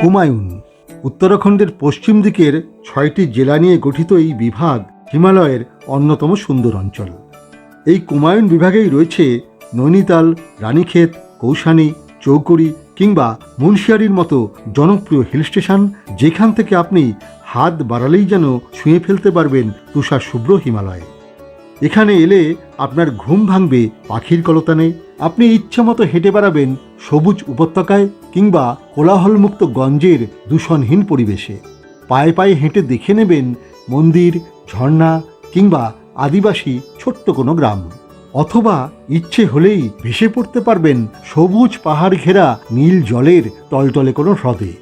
কুমায়ুন উত্তরাখণ্ডের পশ্চিম দিকের ছয়টি জেলা নিয়ে গঠিত এই বিভাগ হিমালয়ের অন্যতম সুন্দর অঞ্চল। এই কুমায়ুন বিভাগেই রয়েছে নৈনিতাল, রানীক্ষেত, কৌশানী, চৌকড়ি কিংবা মুন্সিয়ারির মতো জনপ্রিয় হিল স্টেশন যেখান থেকে আপনি হাত বাড়ালেই যেন ছুঁয়ে ফেলতে পারবেন তুষার শুভ্র হিমালয়। এখানে এলে আপনার ঘুম ভাঙবে, পাখির কলতানে। আপনি ইচ্ছে মতো হেঁটে বেড়াবেন সবুজ উপত্যকায় কিংবা কোলাহলমুক্ত গঞ্জের দূষণহীন পরিবেশে। পায়ে পায়ে হেঁটে দেখে নেবেন মন্দির, ঝর্ণা কিংবা আদিবাসী ছোট্ট কোনো গ্রাম। অথবা ইচ্ছে হলেই ভেসে পড়তে পারবেন সবুজ পাহাড় ঘেরা নীল জলের টলটলে কোনো হ্রদে।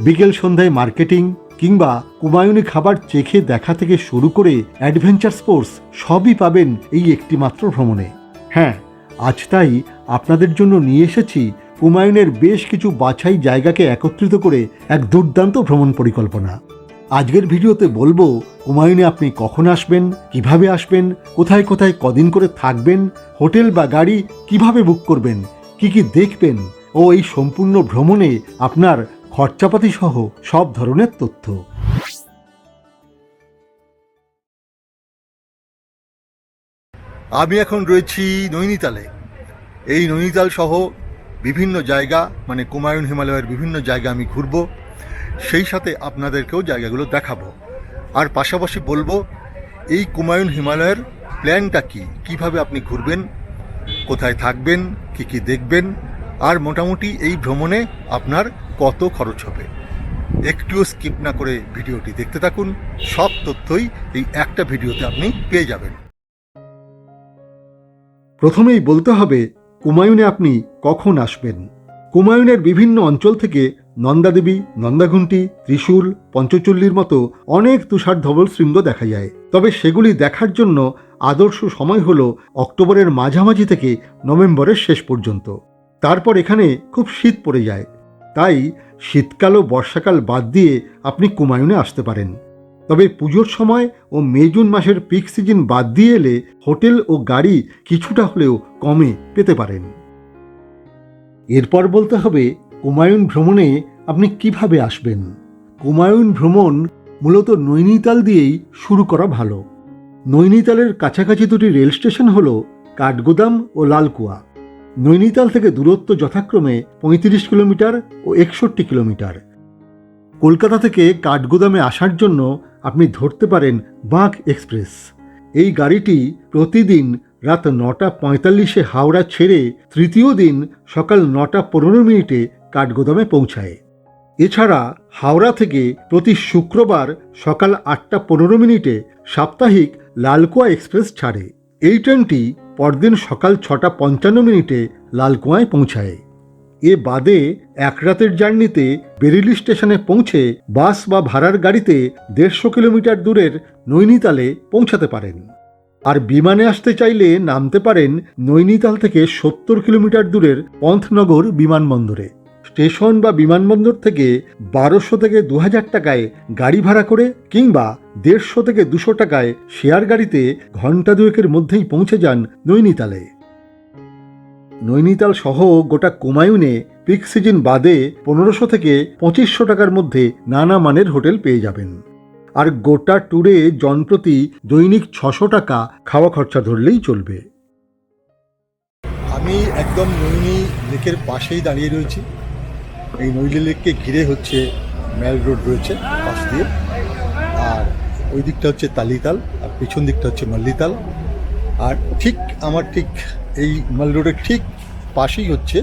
বিকেল সন্ধ্যায় মার্কেটিং কিংবা কুমায়ুনি খাবার চেখে দেখা থেকে শুরু করে অ্যাডভেঞ্চার স্পোর্টস সবই পাবেন এই একটিমাত্র ভ্রমণে। হ্যাঁ আজ তাই আপনাদের জন্য নিয়ে এসেছি কুমায়ুনের বেশ কিছু বাছাই জায়গাকে একত্রিত করে এক দুর্দান্ত ভ্রমণ পরিকল্পনা। আজকের ভিডিওতে বলব কুমায়ুনে আপনি কখন আসবেন, কীভাবে আসবেন, কোথায় কোথায় কদিন করে থাকবেন, হোটেল বা গাড়ি কীভাবে বুক করবেন, কি কি দেখবেন ও এই সম্পূর্ণ ভ্রমণে আপনার খরচাপাতি সহ সব ধরনের তথ্য। আমি এখন রয়েছি নৈনিতালে। এই নৈনিতাল সহ বিভিন্ন জায়গা মানে কুমায়ুন হিমালয়ের বিভিন্ন জায়গা আমি ঘুরব। সেই সাথে আপনাদেরকেও জায়গাগুলো দেখাবো। আর পাশাপাশি বলব, এই কুমায়ুন হিমালয়ের প্ল্যানটা কি? কীভাবে আপনি ঘুরবেন? কোথায় থাকবেন? কি কি দেখবেন? আর মোটামুটি এই ভ্রমণে আপনার কত খরচ হবে? একটুও স্কিপ না করে ভিডিওটি দেখতে থাকুন। সব তথ্যই এই একটা ভিডিওতে আপনি পেয়ে যাবেন। প্রথমেই বলতে হবে কুমায়ুনে আপনি কখন আসবেন? কুমায়ুনের বিভিন্ন অঞ্চল থেকে নন্দাদেবী নন্দাঘুন্টি ত্রিশূল, পঞ্চচল্লির মতো অনেক তুষার ধবল শৃঙ্গ দেখা যায়। তবে সেগুলি দেখার জন্য আদর্শ সময় হল অক্টোবরের মাঝামাঝি থেকে নভেম্বরের শেষ পর্যন্ত। তারপর এখানে খুব শীত পড়ে যায়। তাই শীতকাল ও বর্ষাকাল বাদ দিয়ে আপনি কুমায়ুনে আসতে পারেন। তবে পুজোর সময় ও মে, জুন মাসের পিক সিজন বাদ দিয়ে এলে হোটেল ও গাড়ি কিছুটা হলেও কমে পেতে পারেন। এরপর বলতে হবে কুমায়ুন ভ্রমণে আপনি কীভাবে আসবেন। কুমায়ুন ভ্রমণ মূলত নৈনিতাল দিয়েই শুরু করা ভালো। নৈনিতালের কাছাকাছি দুটি রেল স্টেশন হল কাঠগোদাম ও লালকুয়া। নৈনিতাল থেকে দূরত্ব যথাক্রমে পঁয়ত্রিশ কিলোমিটার ও একষট্টি কিলোমিটার। কলকাতা থেকে কাঠগোদামে আসার জন্য আপনি ধরতে পারেন বাঘ এক্সপ্রেস। এই গাড়িটি প্রতিদিন রাত নটা পঁয়তাল্লিশে হাওড়া ছেড়ে তৃতীয় দিন সকাল নটা পনেরো মিনিটে কাঠগোদামে পৌঁছায়। এছাড়া হাওড়া থেকে প্রতি শুক্রবার সকাল আটটা পনেরো মিনিটে সাপ্তাহিক লালকুয়া এক্সপ্রেস ছাড়ে। এই ট্রেনটি পরদিন সকাল ছটা পঞ্চান্ন মিনিটে লালকুয়ায় পৌঁছায়। এ বাদে এক রাতের জার্নিতে বেরিলি স্টেশনে পৌঁছে বাস বা ভাড়ার গাড়িতে দেড়শো কিলোমিটার দূরের নৈনিতালে পৌঁছাতে পারেন। আর বিমানে আসতে চাইলে নামতে পারেন নৈনিতাল থেকে সত্তর কিলোমিটার দূরের পন্থনগর বিমানবন্দরে। স্টেশন বা বিমানবন্দর থেকে বারোশো থেকে দু হাজার টাকায় গাড়ি ভাড়া করে কিংবা দেড়শো থেকে দুশো টাকায় শেয়ার গাড়িতে ঘণ্টা দুয়েকের মধ্যেই পৌঁছে যান নৈনিতালে। নৈনিতাল সহ গোটা কুমায়ুনে পিক সিজন বাদে পনেরোশো থেকে পঁচিশশো টাকার মধ্যে নানা মানের হোটেল পেয়ে যাবেন। আর গোটা ট্যুরে জনপ্রতি দৈনিক ছশো টাকা খাওয়া খরচা ধরলেই চলবে। আমি একদম নৈনি লেকের পাশেই দাঁড়িয়ে রয়েছি। এই নৈলি লেককে ঘিরে হচ্ছে ম্যাল রোড রয়েছে, পাশ দিয়ে। আর ওই দিকটা হচ্ছে তালিতাল, আর পিছন দিকটা হচ্ছে মল্লিতাল। আর ঠিক আমার ঠিক এই মাল রোডের ঠিক পাশেই হচ্ছে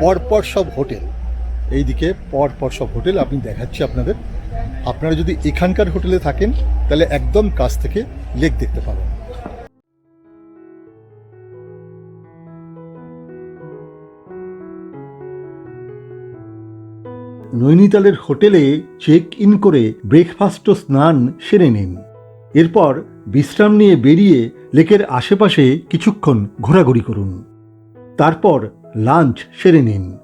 পরপর সব হোটেল। এই দিকে পরপর সব হোটেল আপনি দেখাচ্ছি আপনাদের। আপনারা যদি এখানকার হোটেলে থাকেন, তাহলে একদম কাছ থেকে লেক দেখতে পাবেন। নৈনিতালের হোটেলে চেক ইন করে ব্রেকফাস্ট ও স্নান সেরে নিন। এরপর বিশ্রাম নিয়ে বেরিয়ে লেকের আশেপাশে কিছুক্ষণ ঘোরাঘুরি করুন। তারপর লাঞ্চ সেরে নিন।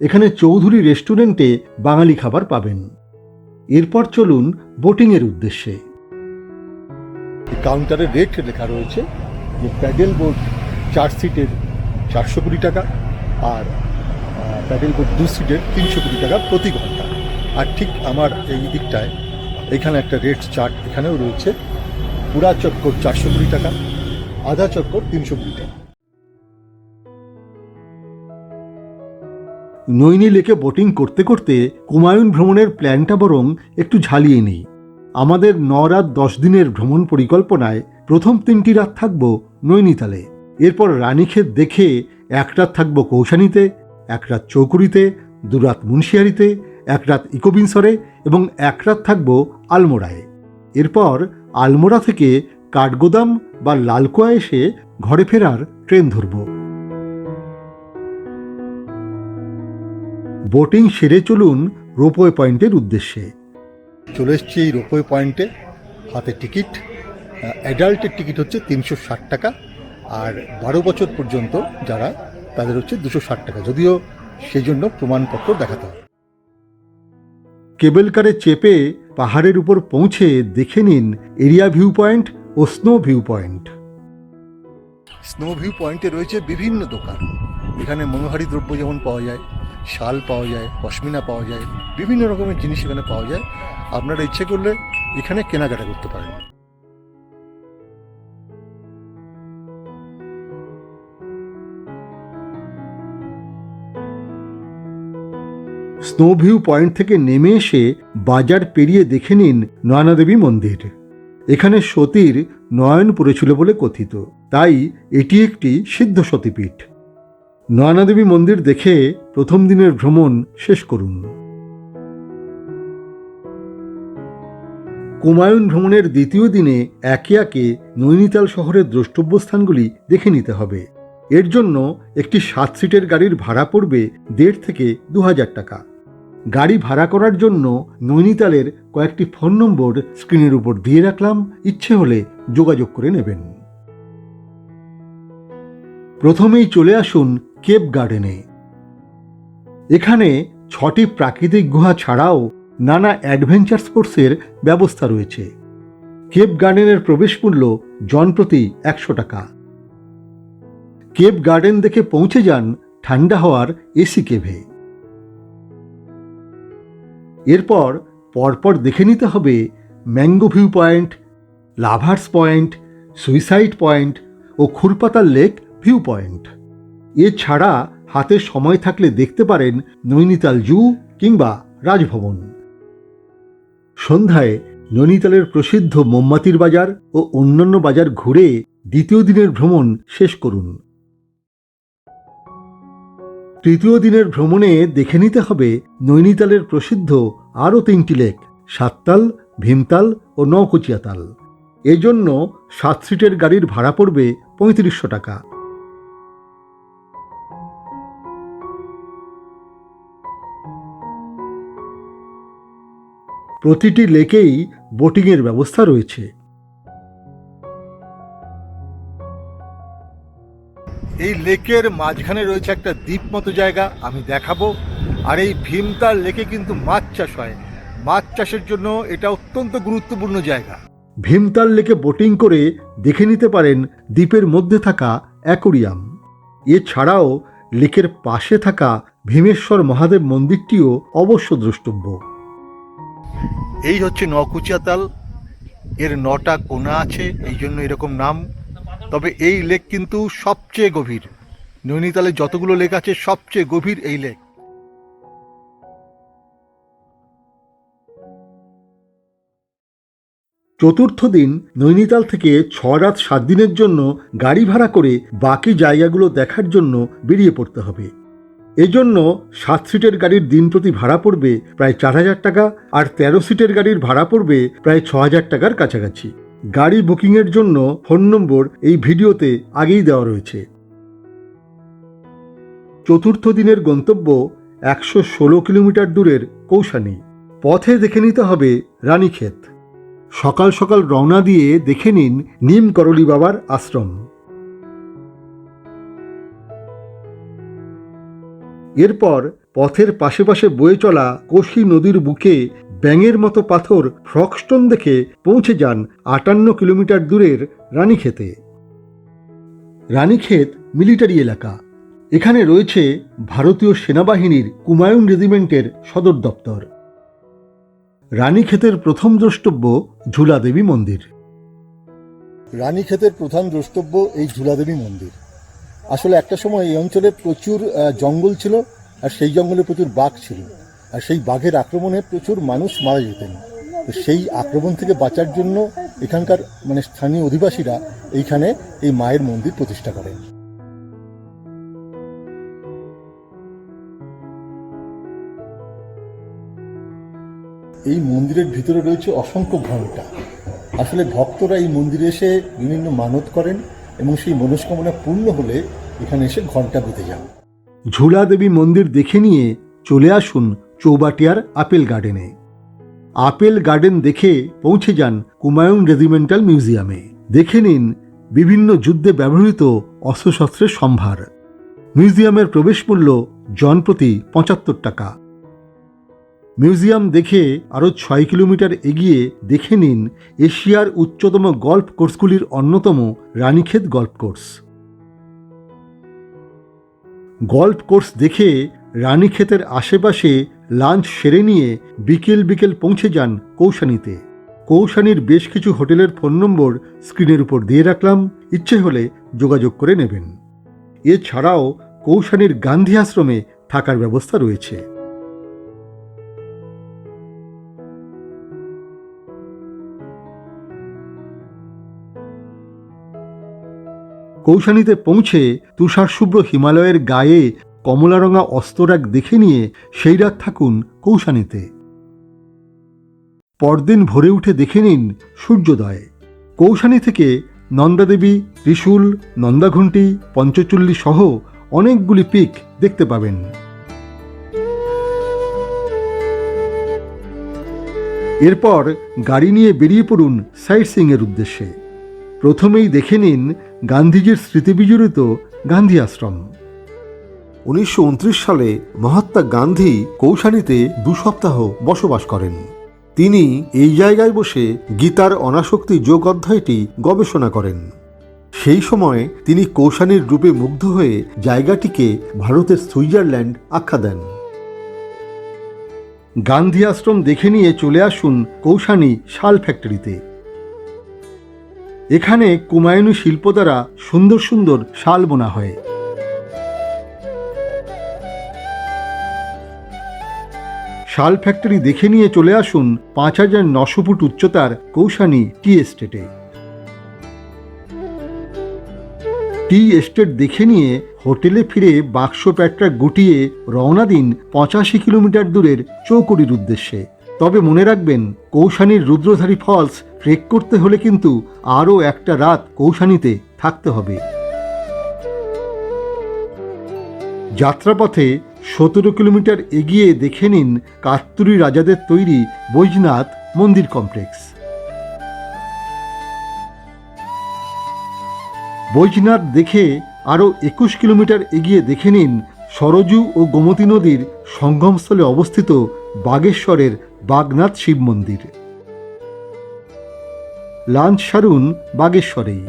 এখানে চৌধুরী রেস্টুরেন্টে বাঙালি খাবার পাবেন। এরপর চলুন বোটিংয়ের উদ্দেশ্যে। কাউন্টারে রেট লেখা রয়েছে যে প্যাডেল বোট চার সিটের চারশো কোটি টাকা আর প্যাডেল বোট দু সিটের তিনশো কোটি টাকা প্রতি ঘণ্টা। আর ঠিক আমার এই দিকটায় এখানে একটা রেট চার্ট এখানেও রয়েছে। পুরা চক্কর চারশো কুড়ি টাকা, আধা চক্কর তিনশো কুড়ি টাকা। নৈনি লেকে বোটিং করতে করতে কুমায়ুন ভ্রমণের প্ল্যানটা বরং একটু ঝালিয়ে নিই। আমাদের ন রাত দশ দিনের ভ্রমণ পরিকল্পনায় প্রথম তিনটি রাত থাকব নৈনিতালে। এরপর রানীক্ষেত দেখে এক রাত থাকব কৌশানীতে এক রাত চৌকুরিতে দু রাত মুন্সিয়ারিতে, এক রাত ইকোবিনসরে এবং এক রাত থাকব আলমোড়ায়। এরপর আলমোড়া থেকে কাঠগোদাম বা লালকোয়া এসে ঘরে ফেরার ট্রেন ধরবো। বোটিং সেরে চলুন রোপওয়ে পয়েন্টের উদ্দেশ্যে। চলে এসেছি এই রোপওয়ে পয়েন্টে। হাতে টিকিট, অ্যাডাল্টের টিকিট হচ্ছে তিনশো ষাট টাকা। আর বারো বছর পর্যন্ত যারা তাদের হচ্ছে দুশো ষাট টাকা। যদিও সেই জন্য প্রমাণপত্র দেখাতে হবে। কেবল কারে চেপে পাহাড়ের উপর পৌঁছে দেখে নিন এরিয়া ভিউ পয়েন্ট ও snow view point snow view পয়েন্টে রয়েছে বিভিন্ন দোকান। এখানে মনোহারি দ্রব্য যেমন পাওয়া যায়, শাল পাওয়া যায়, পশমিনা পাওয়া যায়, বিভিন্ন রকমের জিনিস এখানে পাওয়া যায়। আপনারা ইচ্ছে করলে এখানে কেনাকাটা করতে পারেন। স্নো ভিউ পয়েন্ট থেকে নেমে এসে বাজার পেরিয়ে দেখে নিন নয়নাদেবী মন্দির। এখানে সতীর নয়ন পড়েছিল বলে কথিত। তাই এটি একটি সিদ্ধ সতীপীঠ। নয়নাদেবী মন্দির দেখে প্রথম দিনের ভ্রমণ শেষ করুন। কুমায়ুন ভ্রমণের দ্বিতীয় দিনে একে একে নৈনিতাল শহরের দ্রষ্টব্য স্থানগুলি দেখে নিতে হবে। এর জন্য একটি সাত সিটের গাড়ির ভাড়া পড়বে দেড় থেকে দু হাজার টাকা। গাড়ি ভাড়া করার জন্য নৈনিতালের কয়েকটি ফোন নম্বর স্ক্রিনের উপর দিয়ে রাখলাম। ইচ্ছে হলে যোগাযোগ করে নেবেন। প্রথমেই চলে আসুন কেপ গার্ডেনে। এখানে ছটি প্রাকৃতিক গুহা ছাড়াও নানা অ্যাডভেঞ্চার স্পোর্টসের ব্যবস্থা রয়েছে। কেপ গার্ডেনের প্রবেশ মূল্য জনপ্রতি একশো টাকা। কেপ গার্ডেন দেখে পৌঁছে যান ঠান্ডা হওয়ার এসি কেভে। এরপর পরপর দেখে নিতে হবে mango view point, lovers point, suicide point ও খুরপাতার লেক ভিউ পয়েন্ট। এছাড়া হাতে সময় থাকলে দেখতে পারেন নৈনিতাল জু কিংবা রাজভবন। সন্ধ্যায় নৈনিতালের প্রসিদ্ধ মোমবাতির বাজার ও অন্যান্য বাজার ঘুরে দ্বিতীয় দিনের ভ্রমণ শেষ করুন। তৃতীয় দিনের ভ্রমণে দেখে নিতে হবে নৈনিতালের প্রসিদ্ধ আরও তিনটি লেক, সাততাল, ভীমতাল ও নৌকুচিয়াতাল এজন্য সাত সিটের গাড়ির ভাড়া পড়বে পঁয়ত্রিশশো টাকা। প্রতিটি লেকেই বোটিংয়ের ব্যবস্থা রয়েছে। এই লেকের মাঝখানে রয়েছে একটা দ্বীপ মতো জায়গা, আমি দেখাবো। আর এই ভীমতাল লেকে কিন্তু মাছ চাষ হয়। মাছ চাষের জন্য এটা অত্যন্ত গুরুত্বপূর্ণ জায়গা। ভীমতাল লেকে বোটিং করে দেখে নিতে পারেন দ্বীপের মধ্যে থাকা অ্যাকোরিয়াম। এছাড়াও লেকের পাশে থাকা ভীমেশ্বর মহাদেব মন্দিরটিও অবশ্য দ্রষ্টব্য। এই হচ্ছে নকুচিয়াতাল এর নটা কোনা আছে এই জন্য এরকম নাম। তবে এই লেক কিন্তু সবচেয়ে গভীর। নৈনিতালে যতগুলো লেক আছে, সবচেয়ে গভীর এই লেক। চতুর্থ দিন নৈনিতাল থেকে ছ রাত সাত দিনের জন্য গাড়ি ভাড়া করে বাকি জায়গাগুলো দেখার জন্য বেরিয়ে পড়তে হবে। এজন্য সাত সিটের গাড়ির দিন প্রতি ভাড়া পড়বে প্রায় চার হাজার টাকা আর তেরো সিটের গাড়ির ভাড়া পড়বে প্রায় ছ হাজার টাকার কাছাকাছি। গাড়ি বুকিংয়ের জন্য ফোন নম্বর এই ভিডিওতে আগেই দেওয়া রয়েছে। চতুর্থ দিনের গন্তব্য একশো ষোলো কিলোমিটার দূরের কৌশানী। পথে দেখে নিতে হবে রানীক্ষেত। সকাল সকাল রওনা দিয়ে দেখে নিন নিম করলি বাবার আশ্রম। এরপর পথের পাশে পাশে বয়ে চলা কোশি নদীর বুকে ব্যাঙের মতো পাথর ফ্রকস্টোন দেখে পৌঁছে যান আটান্ন কিলোমিটার দূরের রানীক্ষেতে। রানীক্ষেত মিলিটারি এলাকা। এখানে রয়েছে ভারতীয় সেনাবাহিনীর কুমায়ুন রেজিমেন্টের সদর দপ্তর। রানীক্ষেতের প্রথম দ্রষ্টব্য ঝুলাদেবী মন্দির। রানীক্ষেতের প্রধান দ্রষ্টব্য এই ঝুলাদেবী মন্দির। আসলে একটা সময় এই অঞ্চলে প্রচুর জঙ্গল ছিল। আর সেই জঙ্গলে প্রচুর বাঘ ছিল। আর সেই বাঘের আক্রমণে প্রচুর মানুষ মারা যেতেন। তো সেই আক্রমণ থেকে বাঁচার জন্য এখানকার মানে স্থানীয় অধিবাসীরা এইখানে এই মায়ের মন্দির প্রতিষ্ঠা করেন। এই মন্দিরের ভিতরে রয়েছে অসংখ্য ঘণ্টা। আসলে ভক্তরা এই মন্দিরে এসে বিভিন্ন মানত করেন এবং সেই মনস্কামনা পূর্ণ হলে এখানে এসে ঘণ্টা পেতে যান। ঝুলাদেবী মন্দির দেখে নিয়ে চলে আসুন চৌবাটিয়ার আপেল গার্ডেনে। আপেল গার্ডেন দেখে পৌঁছে যান কুমায়ুন রেজিমেন্টাল মিউজিয়ামে। দেখে নিন বিভিন্ন যুদ্ধে ব্যবহৃত অস্ত্রশস্ত্রের সম্ভার। মিউজিয়ামের প্রবেশ মূল্য জনপ্রতি পঁচাত্তর টাকা। মিউজিয়াম দেখে আরও ছয় কিলোমিটার এগিয়ে দেখে নিন এশিয়ার উচ্চতম গল্ফ কোর্সগুলির অন্যতম Ranikhet golf course. Golf course দেখে রানীক্ষেতের আশেপাশে লাঞ্চ সেরে নিয়ে বিকেল বিকেল পৌঁছে যান কৌশানীতে। কৌশানীর বেশ কিছু হোটেলের ফোন নম্বর স্ক্রিনের উপর দিয়ে রাখলাম, ইচ্ছে হলে যোগাযোগ করে নেবেন। এছাড়াও কৌশানীর গান্ধী আশ্রমে থাকার ব্যবস্থা রয়েছে। কৌশানীতে পৌঁছে তুষার শুভ্র হিমালয়ের গায়ে কমলারঙা অস্তরাগ দেখে নিয়ে সেই রাত থাকুন কৌশানীতে। পরদিন ভোরে উঠে দেখে নিন সূর্যোদয়। কৌশানী থেকে নন্দাদেবী, ত্রিশূল, নন্দাঘণ্টি, পঞ্চচল্লী সহ অনেকগুলি পিক দেখতে পাবেন। এরপর গাড়ি নিয়ে বেরিয়ে পড়ুন সাইট সিংয়ের উদ্দেশ্যে। প্রথমেই দেখে নিন গান্ধীজির স্মৃতিবিজড়িত গান্ধী আশ্রম। উনিশশো উনত্রিশ সালে মহাত্মা গান্ধী কৌশানীতে দু সপ্তাহ বসবাস করেন। তিনি এই জায়গায় বসে গীতার অনাসক্তি যোগ অধ্যায়টি গবেষণা করেন। সেই সময় তিনি কৌশানীর রূপে মুগ্ধ হয়ে জায়গাটিকে ভারতের সুইজারল্যান্ড আখ্যা দেন। গান্ধী আশ্রম দেখে নিয়ে চলে আসুন কৌশানী শাল ফ্যাক্টরিতে। এখানে কুমায়ুনী শিল্প দ্বারা সুন্দর সুন্দর শাল বোনা হয়। শাল ফ্যাক্টরি দেখে নিয়ে চলে আসুন পাঁচ হাজার নশো ফুট উচ্চতার কৌশানী টি এস্টেটে। টি এস্টেট দেখে নিয়ে হোটেলে ফিরে বাক্স প্যাট্রা গুটিয়ে রওনা দিন পঁচাশি কিলোমিটার দূরের চৌকুড়ির উদ্দেশ্যে। তবে মনে রাখবেন, কৌশানীর রুদ্রধারী ফলস ট্রেক করতে হলে কিন্তু আরও একটা রাত কৌশানিতে থাকতে হবে। যাত্রাপথে সতেরো কিলোমিটার এগিয়ে দেখে নিন কাত্তুরি রাজাদের তৈরি বৈজনাথ মন্দির কমপ্লেক্স। বৈজনাথ দেখে আরও একুশ কিলোমিটার এগিয়ে দেখে নিন সরজু ও গোমতী নদীর সঙ্গমস্থলে অবস্থিত বাগেশ্বরের বাগনাথ শিব মন্দির। লাঞ্চ সারুন বাগেশ্বরেই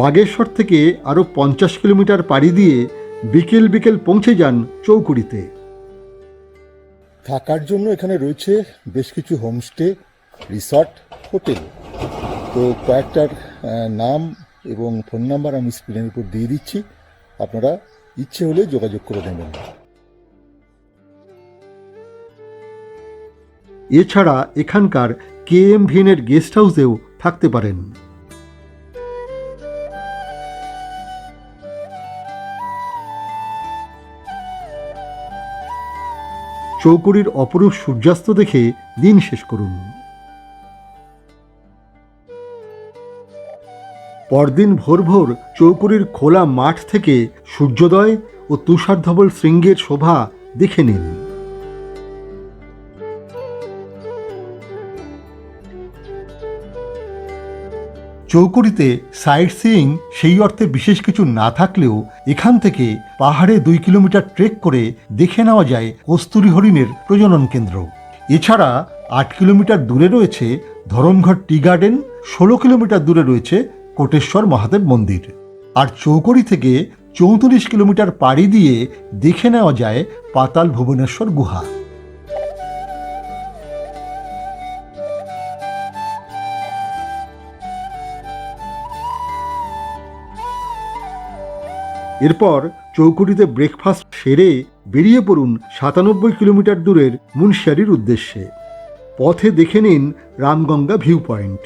বাগেশ্বর থেকে আরও পঞ্চাশ কিলোমিটার পাড়ি দিয়ে বিকেল বিকেল পৌঁছে যান চৌকুড়িতে। থাকার জন্য এখানে রয়েছে বেশ কিছু হোমস্টে, রিসর্ট, হোটেল। তো কয়েকটার নাম এবং ফোন নাম্বার আমি স্ক্রিনের উপর দিয়ে দিচ্ছি। আপনারা ইচ্ছে হলে যোগাযোগ করে নেবেন। এছাড়া এখানকার কে এম ভিনের গেস্ট হাউসেও থাকতে পারেন। চৌকুড়ির অপরূপ সূর্যাস্ত দেখে দিন শেষ করুন। পরদিন ভোর ভোর চৌকুড়ির খোলা মাঠ থেকে সূর্যোদয় ও তুষার ধবল শৃঙ্গের শোভা দেখে নিন। চৌকুড়িতে সাইট সিইং সেই অর্থে বিশেষ কিছু না থাকলেও এখান থেকে পাহাড়ে দুই কিলোমিটার ট্রেক করে দেখে নেওয়া যায় কস্তুরী হরিণের প্রজনন কেন্দ্র। এছাড়া আট কিলোমিটার দূরে রয়েছে ধরমঘর টি গার্ডেন, ষোলো কিলোমিটার দূরে রয়েছে কোটেশ্বর মহাদেব মন্দির। আর চৌকড়ি থেকে চৌত্রিশ কিলোমিটার পাড়ি দিয়ে দেখে নেওয়া যায় পাতাল ভুবনেশ্বর গুহা। এরপর চৌকুটিতে ব্রেকফাস্ট সেরে বেরিয়ে পড়ুন সাতানব্বই কিলোমিটার দূরের মুনশিয়ারির উদ্দেশ্যে। পথে দেখে নিন রামগঙ্গা ভিউ পয়েন্ট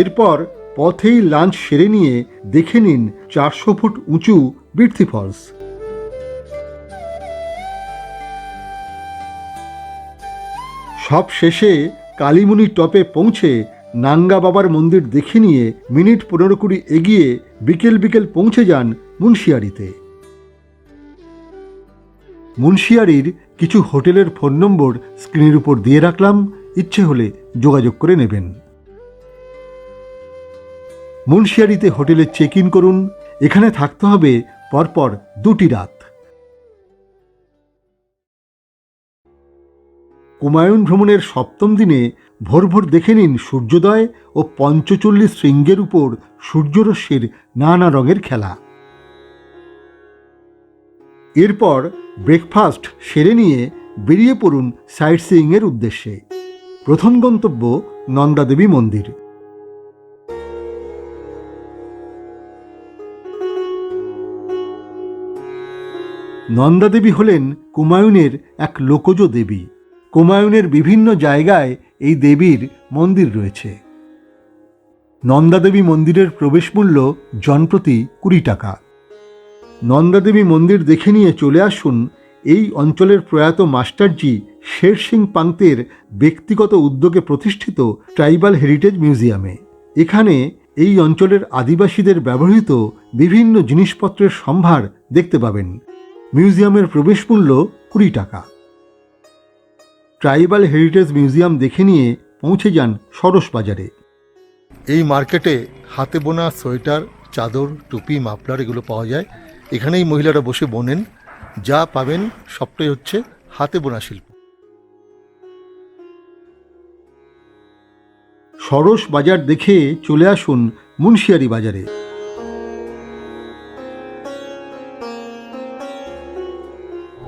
এরপর পথেই লাঞ্চ সেরে নিয়ে দেখে নিন চারশো ফুট উঁচু বীর্থি ফলস সব শেষে কালীমুনি টপে পৌঁছে নাঙ্গা বাবার মন্দির দেখে নিয়ে মিনিট পনেরো কুড়ি এগিয়ে বিকেল বিকেল পৌঁছে যান মুন্সিয়ারিতে। মুন্সিয়ারির কিছু হোটেলের ফোন নম্বর স্ক্রিনের উপর দিয়ে রাখলাম, ইচ্ছে হলে যোগাযোগ করে নেবেন। মুন্সিয়ারিতে হোটেলে চেক ইন করুন, এখানে থাকতে হবে পরপর দুটি রাত। কুমায়ুন ভ্রমণের সপ্তম দিনে ভোর ভোর দেখে নিন সূর্যোদয় ও পঞ্চচল্লিশ শৃঙ্গের উপর সূর্যরশ্মির নানা রঙের খেলা। এরপর ব্রেকফাস্ট সেরে নিয়ে বেরিয়ে পড়ুন সাইট সিইংয়ের উদ্দেশ্যে। প্রথম গন্তব্য নন্দাদেবী মন্দির। নন্দাদেবী হলেন কুমায়ুনের এক লোকজ দেবী। কুমায়ুনের বিভিন্ন জায়গায় এই দেবীর মন্দির রয়েছে। নন্দাদেবী মন্দিরের প্রবেশ মূল্য জনপ্রতি কুড়ি টাকা। নন্দাদেবী মন্দির দেখে নিয়ে চলে আসুন এই অঞ্চলের প্রয়াত মাস্টারজি শের সিং পান্তের ব্যক্তিগত উদ্যোগে প্রতিষ্ঠিত ট্রাইবাল হেরিটেজ মিউজিয়ামে। এখানে এই অঞ্চলের আদিবাসীদের ব্যবহৃত বিভিন্ন জিনিসপত্রের সম্ভার দেখতে পাবেন। মিউজিয়ামের প্রবেশ মূল্য কুড়ি টাকা। ট্রাইবাল হেরিটেজ মিউজিয়াম দেখে নিয়ে পৌঁছে যান সরস বাজারে এই মার্কেটে হাতে বোনা সোয়েটার চাদর টুপি মাফলার এগুলো পাওয়া যায়। এখানেই মহিলারা বসে বোনেন। যা পাবেন সবটাই হচ্ছে হাতে বোনা শিল্প। সরস বাজার দেখে চলে আসুন মুন্সিয়ারি বাজারে।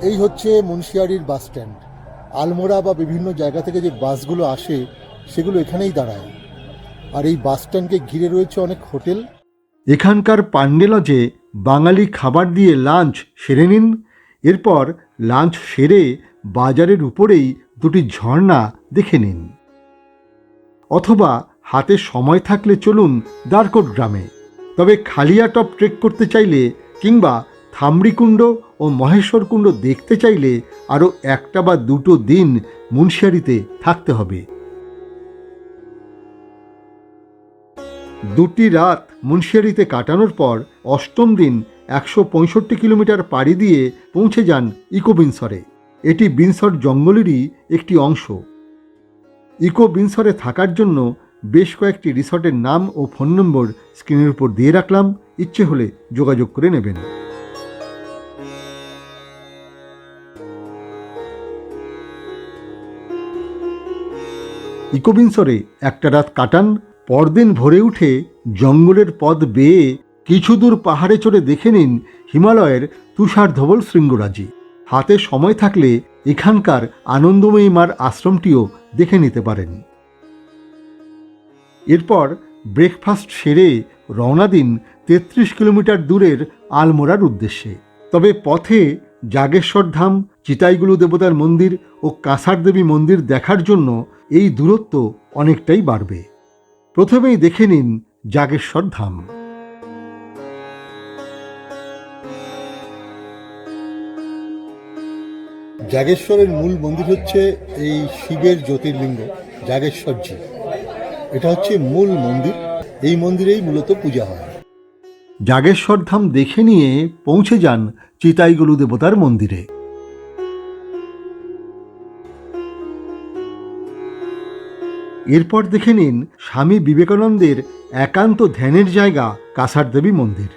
এই হচ্ছে মুন্সিয়ারির বাস স্ট্যান্ড। আলমোড়া বা বিভিন্ন জায়গা থেকে যে বাসগুলো আসে, সেগুলো এখানেই দাঁড়ায়। আর এই বাস স্ট্যান্ডকে ঘিরে রয়েছে অনেক হোটেল। এখানকার পান্ডেলজে বাঙালি খাবার দিয়ে লাঞ্চ সেরে নিন। এরপর লাঞ্চ সেরে বাজারের উপরেই দুটি ঝর্ণা দেখে নিন। অথবা হাতে সময় থাকলে চলুন দারকোট গ্রামে। তবে খালিয়াটপ ট্রেক করতে চাইলে কিংবা থামড়িকুণ্ড ও মহেশ্বরকুণ্ড দেখতে চাইলে আরও একটা বা দুটো দিন মুন্সিয়ারিতে থাকতে হবে। দুটি রাত মুন্সিয়ারিতে কাটানোর পর অষ্টম দিন একশো পঁয়ষট্টি কিলোমিটার পাড়ি দিয়ে পৌঁছে যান ইকো বিনসরে। এটি বিনসর জঙ্গলেরই একটি অংশ। ইকো বিনসরে থাকার জন্য বেশ কয়েকটি রিসর্টের নাম ও ফোন নম্বর স্ক্রিনের উপর দিয়ে রাখলাম। ইচ্ছে হলে যোগাযোগ করে নেবেন। ইকোবিনসরে একটা রাত কাটান, পরদিন ভোরে উঠে জঙ্গলের পথ বেয়ে কিছু দূর পাহাড়ে চড়ে দেখে নিন হিমালয়ের তুষার ধবল শৃঙ্গরাজি। হাতে সময় থাকলে এখানকার আনন্দময়ী মার আশ্রমটিও দেখে নিতে পারেন। এরপর ব্রেকফাস্ট সেরে রওনা দিন তেত্রিশ কিলোমিটার দূরের আলমোড়ার উদ্দেশ্যে। তবে পথে জাগেশ্বর ধাম, চিতাইগুলো দেবতার মন্দির ও কাঁসার দেবী মন্দির দেখার জন্য এই দূরত্ব অনেকটাই বাড়বে। প্রথমেই দেখে নিন জাগেশ্বর ধাম। জাগেশ্বরের মূল মন্দির হচ্ছে এই শিবের জ্যোতির্লিঙ্গ, জাগেশ্বরজি। এটা হচ্ছে মূল মন্দির। এই মন্দিরেই মূলত পূজা হয়। জাগেশ্বর ধাম দেখে নিয়ে পৌঁছে যান চিতাইগুলু দেবতার মন্দিরে। এরপর দেখে নিন স্বামী বিবেকানন্দের একান্ত ধ্যানের জায়গা কাসার দেবী মন্দির।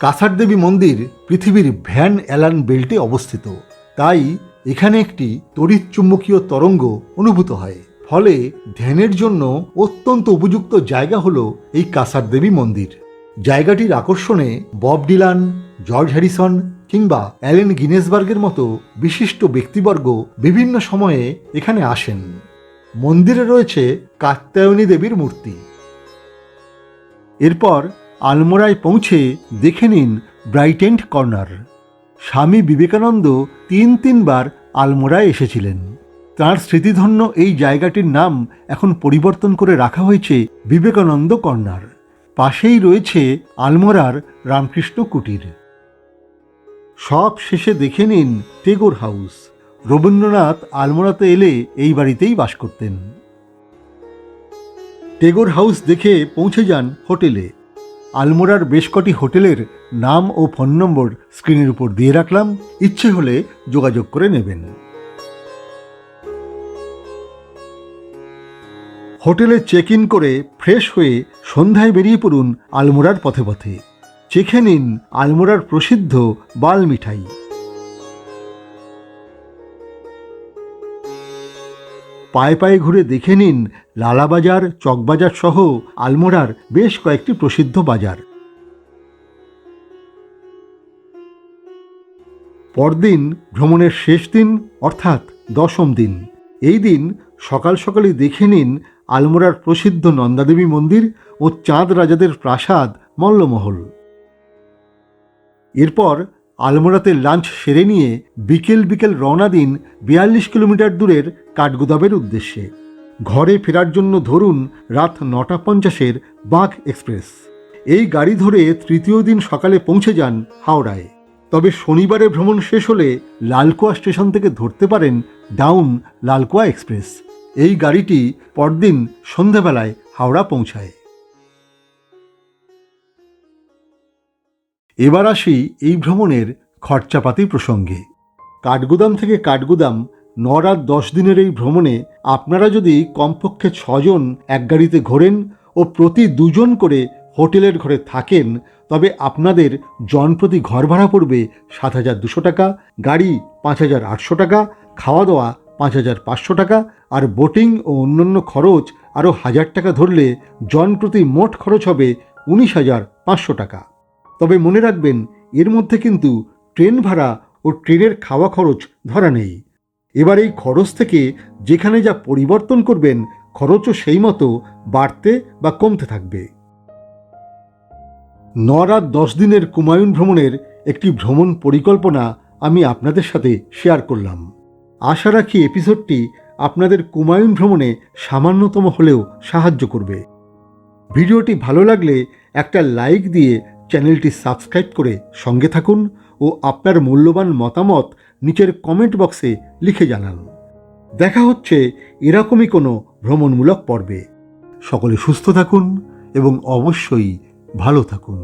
কাসার দেবী মন্দির পৃথিবীর ভ্যান অ্যালান বেল্টে অবস্থিত। তাই এখানে একটি তড়িৎ চুম্বকীয় তরঙ্গ অনুভূত হয়। ফলে ধ্যানের জন্য অত্যন্ত উপযুক্ত জায়গা হল এই কাসার দেবী মন্দির। জায়গাটির আকর্ষণে বব ডিলান, জর্জ হ্যারিসন কিংবা অ্যালেন গিনেসবার্গের মতো বিশিষ্ট ব্যক্তিবর্গ বিভিন্ন সময়ে এখানে আসেন। মন্দিরে রয়েছে কাত্যায়নী দেবীর মূর্তি। এরপর আলমোড়ায় পৌঁছে দেখে নিন ব্রাইটেন্ট কর্নার। স্বামী বিবেকানন্দ তিন তিনবার আলমোড়ায় এসেছিলেন। তার স্মৃতিধন্য এই জায়গাটির নাম এখন পরিবর্তন করে রাখা হয়েছে বিবেকানন্দ কর্নার। পাশেই রয়েছে আলমোড়ার রামকৃষ্ণ কুটির। সব শেষে দেখে নিন টেগোর হাউস। রবীন্দ্রনাথ আলমোড়াতে এলে এই বাড়িতেই বাস করতেন। টেগোর হাউস দেখে পৌঁছে যান হোটেলে। আলমোড়ার বেশ কটি হোটেলের নাম ও ফোন নম্বর স্ক্রিনের উপর দিয়ে রাখলাম। ইচ্ছে হলে যোগাযোগ করে নেবেন। হোটেলে চেক ইন করে ফ্রেশ হয়ে সন্ধ্যায় বেরিয়ে পড়ুন আলমোড়ার পথে পথে। চেখে নিন আলমোড়ার প্রসিদ্ধ বাল মিঠাই। পায়ে পায়ে ঘুরে দেখে নিন লালাবাজার, চকবাজার সহ আলমোড়ার বেশ কয়েকটি প্রসিদ্ধ বাজার। পরদিন ভ্রমণের শেষ দিন, অর্থাৎ দশম দিন। এই দিন সকাল সকালই দেখে নিন আলমোড়ার প্রসিদ্ধ নন্দাদেবী মন্দির ও চাঁদ রাজাদের প্রাসাদ মল্লমহল। এরপর আলমোড়াতে লাঞ্চ সেরে নিয়ে বিকেল বিকেল রওনা দিন বিয়াল্লিশ কিলোমিটার দূরের কাঠগোদামের উদ্দেশ্যে। ঘরে ফেরার জন্য ধরুন রাত নটা পঞ্চাশের বাঘ এক্সপ্রেস। এই গাড়ি ধরে তৃতীয় দিন সকালে পৌঁছে যান হাওড়ায়। তবে শনিবারে ভ্রমণ শেষ হলে লালকুয়া স্টেশন থেকে ধরতে পারেন ডাউন লালকুয়া এক্সপ্রেস। এই গাড়িটি পরদিন সন্ধেবেলায় হাওড়া পৌঁছায়। এবার আসি এই ভ্রমণের খরচাপাতি প্রসঙ্গে। কাঠগুদাম থেকে কাঠগুদাম ন রাত দশ দিনের এই ভ্রমণে আপনারা যদি কমপক্ষে ছজন এক গাড়িতে ঘোরেন ও প্রতি দুজন করে হোটেলের ঘরে থাকেন, তবে আপনাদের জনপ্রতি ঘর ভাড়া পড়বে সাত হাজার দুশো টাকা, গাড়ি পাঁচ হাজার আটশো টাকা খাওয়া দাওয়া পাঁচ হাজার পাঁচশো টাকা আর বোটিং ও অন্যান্য খরচ আরও হাজার টাকা ধরলে জনপ্রতি মোট খরচ হবে উনিশ হাজার পাঁচশো টাকা। তবে মনে রাখবেন, এর মধ্যে কিন্তু ট্রেন ভাড়া ও ট্রেনের খাওয়া খরচ ধরা নেই। এবার এই খরচ থেকে যেখানে যা পরিবর্তন করবেন, খরচও সেই মতো বাড়তে বা কমতে থাকবে। ন রাত দশ দিনের কুমায়ুন ভ্রমণের একটি ভ্রমণ পরিকল্পনা আমি আপনাদের সাথে শেয়ার করলাম। আশা রাখি এপিসোডটি আপনাদের কুমায়ুন ভ্রমণে সামান্যতম হলেও সাহায্য করবে। ভিডিওটি ভালো লাগলে একটা লাইক দিয়ে চ্যানেলটি সাবস্ক্রাইব করে সঙ্গে থাকুন ও আপনার মূল্যবান মতামত নিচের কমেন্ট বক্সে লিখে জানান। দেখা হচ্ছে এরকমই কোনো ভ্রমণমূলক পর্বে। সকলে সুস্থ থাকুন এবং অবশ্যই ভালো থাকুন।